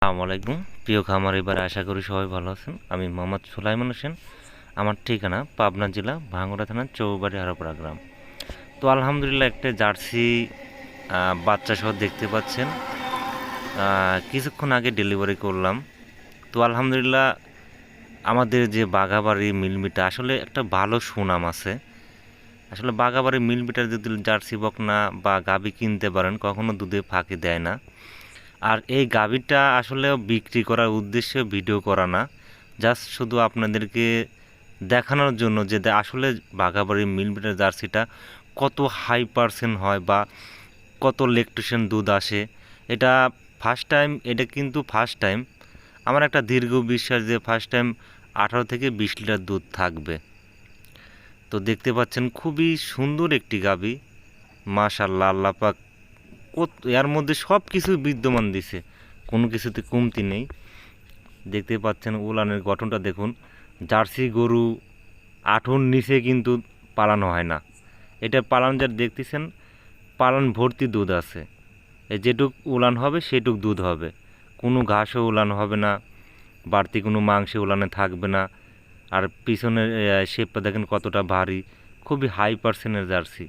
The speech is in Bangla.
আসসালামু আলাইকুম। প্রিয় খামার, এবার আশা করি সবাই ভালো আছেন। আমি মোহাম্মদ সুলাইমান হোসেন। আমার ঠিকানা পাবনা জেলা ভাঙ্গুড়া থানা চৌবাড়ি হারাপাড়া গ্রাম। তো আলহামদুলিল্লাহ একটা জার্সি বাচ্চা সহ দেখতে পাচ্ছেন। কিছুক্ষণ আগে ডেলিভারি করলাম। তো আলহামদুলিল্লাহ আমাদের যে বাঘাবাড়ি মিলমিটা আসলে একটা ভালো সুনাম আছে। আসলে বাঘাবাড়ি মিলমিটার যদি জার্সি বকনা বা গাবি কিনতে পারেন, কখনো দুধে ফাঁকি দেয় না। আর এই গাভীটা আসলে বিক্রি করার উদ্দেশ্যে ভিডিও করা না। জাস্ট শুধু আপনাদেরকে দেখানোর জন্য যে আসলে বাঘাবাড়ির মিলমিটার জার্সিটা কত হাই পার্সেন্ট হয় বা কত লেকট্রিশন দুধ আসে। এটা ফার্স্ট টাইম এটা কিন্তু ফার্স্ট টাইম আমার একটা দীর্ঘ বিশ্বাস যে ফার্স্ট টাইম আঠারো থেকে বিশ লিটার দুধ থাকবে। তো দেখতে পাচ্ছেন খুবই সুন্দর একটি গাভী। মাশাল্লাহ আল্লাহ পাক কত এর মধ্যে সব কিছু বিদ্যমান দিছে। কোনো কিছুতে কমতি নেই। দেখতে পাচ্ছেন উলানের গঠনটা দেখুন। জার্সি গরু আঠুর নিচে কিন্তু পালানো হয় না। এটা পালান যা দেখতেছেন, পালন ভর্তি দুধ আছে। যেটুক উলান হবে, সেটুক দুধ হবে। কোনো ঘাসও উলান হবে না, বাড়তি কোনো মাংসে উলানে থাকবে না। আর পিছনের শেপটা দেখেন কতটা ভারী, খুবই হাই পার্সেন্টের জার্সি।